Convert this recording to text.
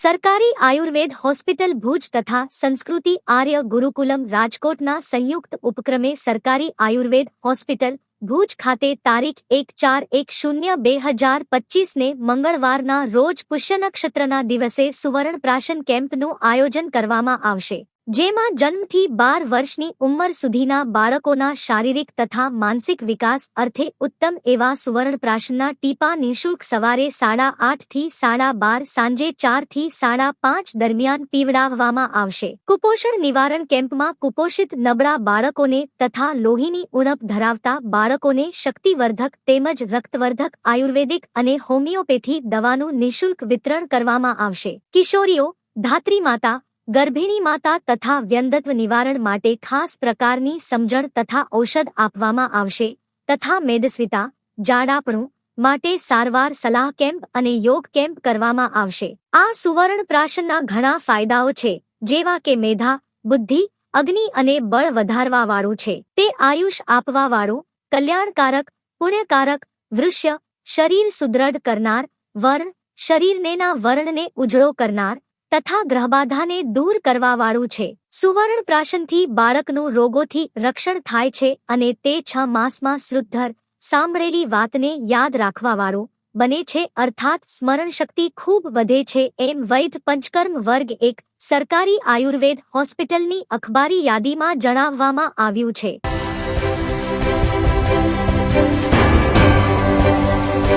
સરકારી આયુર્વેદ હોસ્પિટલ ભુજ તથા સંસ્કૃતિ આર્ય ગુરુકુલમ રાજકોટના સંયુક્ત ઉપક્રમે સરકારી આયુર્વેદ હોસ્પિટલ ભુજ ખાતે તારીખ એક ચાર એક શૂન્ય બે હજાર પચીસને મંગળવારના રોજ પુષ્ય નક્ષત્રના દિવસે સુવર્ણ પ્રાશન કેમ્પનું આયોજન કરવામાં આવશે. જેમાં જન્મથી બાર વર્ષની ઉંમર સુધીના બાળકોના શારીરિક તથા માનસિક વિકાસ અર્થે ઉત્તમ એવા સુવર્ણપ્રાશનના ટીપા નિઃશુલ્ક સવારે સાડા આઠથી સાડા બાર, સાંજે ચારથી સાડા પાંચ દરમિયાન પીવડાવવામાં આવશે. કુપોષણ નિવારણ કેમ્પમાં કુપોષિત નબળા બાળકોને તથા લોહીની ઉણપ ધરાવતા બાળકોને શક્તિવર્ધક તેમજ રક્તવર્ધક આયુર્વેદિક અને હોમિયોપેથી દવાનું નિઃશુલ્ક વિતરણ કરવામાં આવશે. કિશોરીઓ, ધાત્રી માતા ગર્ભિણી માતા તથા વ્યંધત્વ નિવારણ માટે ખાસ પ્રકારની સમજણ તથા ઔષધ આપવામાં આવશે. તથા મેદસ્વિતા, જાડાપણું માટે સારવાર સલાહ કેમ્પ અને યોગ કેમ્પ કરવામાં આવશે. આ સુવર્ણ પ્રાશનના ઘણા ફાયદાઓ છે, જેવા કે મેધા, બુદ્ધિ, અગ્નિ અને બળ વધારવા વાળું છે. તે આયુષ આપવા વાળું કલ્યાણકારક, પુણ્યકારક, વૃષ્ય, શરીર સુદ્રઢ કરનાર, વર્ણ, શરીરનેના વર્ણને ઉજળો કરનાર તથા ગ્રહબાધાને દૂર કરવાવાળું છે. સુવર્ણ પ્રાશનથી બાળકનું રોગોથી રક્ષણ થાય છે અને તે છ માસમાં શુદ્ધર સાંભળેલી વાતને યાદ રાખવાવાળું બને છે. અર્થાત સ્મરણ શક્તિ ખૂબ વધે છે એમ વૈધ પંચકર્મ વર્ગ એક સરકારી આયુર્વેદ હોસ્પિટલની અખબારી યાદીમાં જણાવવામાં આવ્યું છે.